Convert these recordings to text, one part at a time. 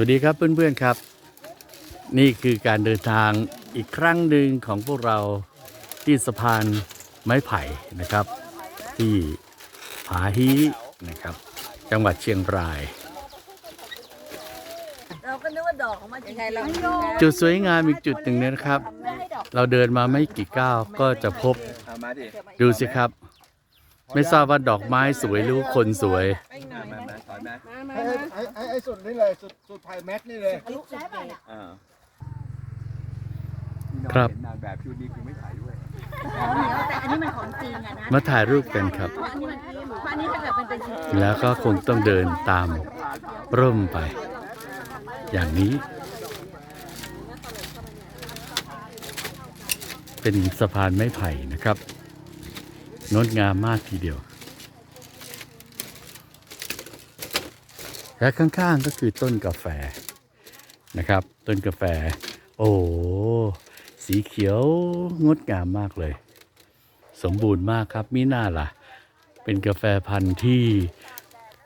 วัสดีครับเพื่อนๆครับ นี่คือการเดินทางอีกครั้งหนึ่งของพวกเราที่สะพานไม้ไผ่นะครับ ที่ผาฮีนะครับ จังหวัดเชียงราย เราก็นึกว่าดอกของมันจริงๆเราจุดสวยงามอีกจุดหนึ่งนะครับ เราเดินมาไม่กี่ก้าวก็จะพบเอามาดิดูสิครับ ไม่ทราบว่าดอกไม้สวยหรือคนสวย มามามาถอยมาไอ้ไอ้ไอ้ไอ้สุดนี่เลยสุดสุดไผ่แม็กนี่เลยอ่าครับ เห็นนางแบบชุดนี้กูไม่ถ่ายด้วย แต่อันนี้มันของจริงอะนะมาถ่ายรูปกันครับ เพราะอันนี้มันเพราะอันนี้ถ้าเกิดมันเป็นจริงแล้วก็คงต้องเดินตามร่มไป อย่างนี้ เป็นสะพานไม้ไผ่นะครับ งดงามมากทีเดียว และข้างๆก็คือต้นกาแฟนะครับ ต้นกาแฟ โอ้โหสีเขียวงดงามมากเลย สมบูรณ์มากครับมิน่าล่ะ เป็นกาแฟพันธุ์ที่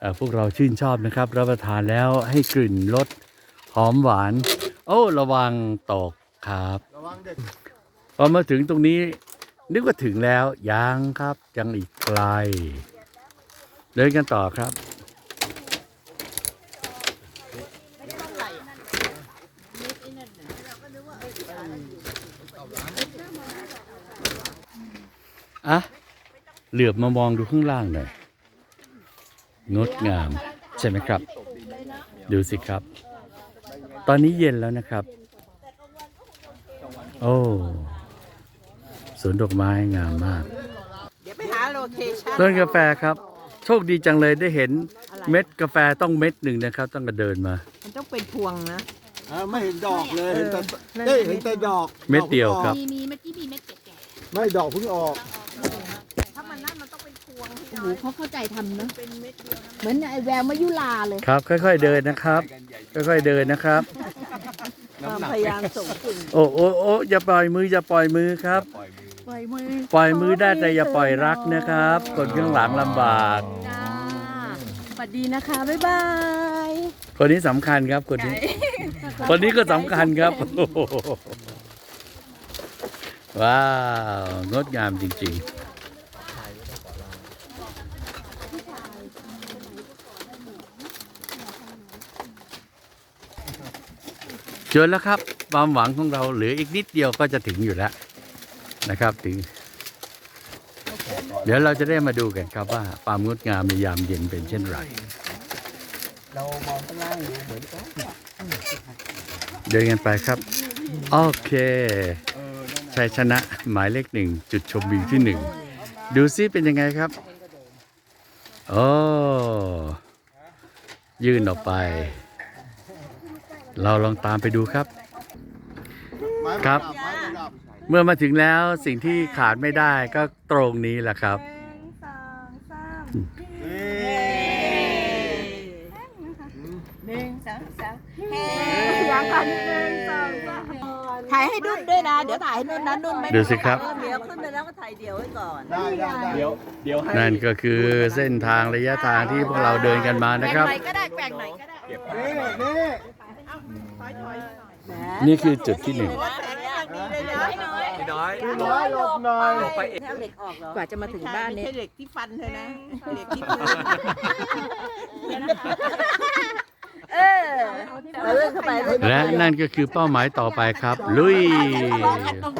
เอ่อพวกเราชื่นชอบนะครับ รับประทานแล้วให้กลิ่นรสหอมหวาน โอ้ ระวังตกครับ ระวังเด็กพอมาถึงตรงนี้ นึกว่าถึงแล้วยังครับยังอีกไกล เดินกันต่อครับอะเหลือบมามองดูข้างล่างหน่อย งดงาม ใช่ไหมครับ ดูสิครับ ตอนนี้เย็นแล้วนะครับ โอ้ สวนดอกไม้งามมาก เดี๋ยวไปหาโลเคชั่นต้นกาแฟครับ โชคดีจังเลยได้เห็นเม็ดกาแฟต้องเม็ดหนึ่งนะครับต้องกระเดินมา มันต้องเป็นพวงนะอ่าไม่เห็นดอกเลยเห็นแต่นั่นเอ้ยเห็นแต่ดอกเม็ดเดียวครับ มีมีเมื่อกี้มีเม็ดแก่ไม่ดอกเพิ่งออกถ้ามันนั่นมันต้องเป็นพวงโอ้โหเขาเข้าใจทำเนอะเหมือนไอ้แววมายุลาเลย ครับ ค่อย ๆเดินนะครับ ค่อยๆเดินนะครับ ความพยายามสูงสุดโอ้โอ้โอ้อย่าปล่อยมืออย่าปล่อยมือครับ ปล่อยมือ ปล่อยมือปล่อยมือได้แต่อย่าปล่อยรักนะครับคนข้างหลังลำบาก จ้าสวัสดีนะคะ บ๊ายบายคนนี้สำคัญครับคนนี้ คนนี้ก็สำคัญครับโอ้โหว้าว งดงามจริงๆเจอแล้วครับ ความหวังของเราเหลืออีกนิดเดียวก็จะถึงอยู่แล้ว นะครับถึงเดี๋ยวเราจะได้มาดูกันครับว่าความงดงามในยามเย็นเป็นเช่นไร เรามองข้างล่างดูเหมือนกันเดินกันไปครับ โอเคเออนั่นน่ะชัยชนะหมายเลขหนึ่งจุดชมวิวที่หนึ่งดูซิเป็นยังไงครับโอ้ยื่นออกไป เราลองตามไปดูครับไม้ ครับประดัไม้ประดับ เมื่อมาถึงแล้วสิ่งที่ขาดไม่ได้ก็ตรงนี้แหละครับถ่ายให้นุ่นด้วยนะ เดี๋ยวถ่ายให้นุ่นนะนุ่นไม่ดูสิครับ เดี๋ยวขึ้นไปแล้วก็ถ่ายเดี่ยวไว้ก่อนได้ได้ได้เดี๋ยวเดี๋ยวให้นั่นก็คือเส้นทางระยะทางที่พวกเราเดินกันมานะครับ ไหนก็ได้แปลงไหนก็ได้เก็บนี่นี่ นี่คือจุดที่หนึ่งแสงกำลังดีเลยนะพี่น้อยพี่น้อยหลบหน่อยหลบไปเองเอาเหล็กออกเหรอกว่าจะมาถึงบ้านนี้ไม่ใช่เหล็กที่ฟันเธอนะเหล็กที่พื้นเออเอาเลื่อนเข้าไปและนั่นก็คือเป้าหมายต่อไปครับ ลุยตรงนี้แหละ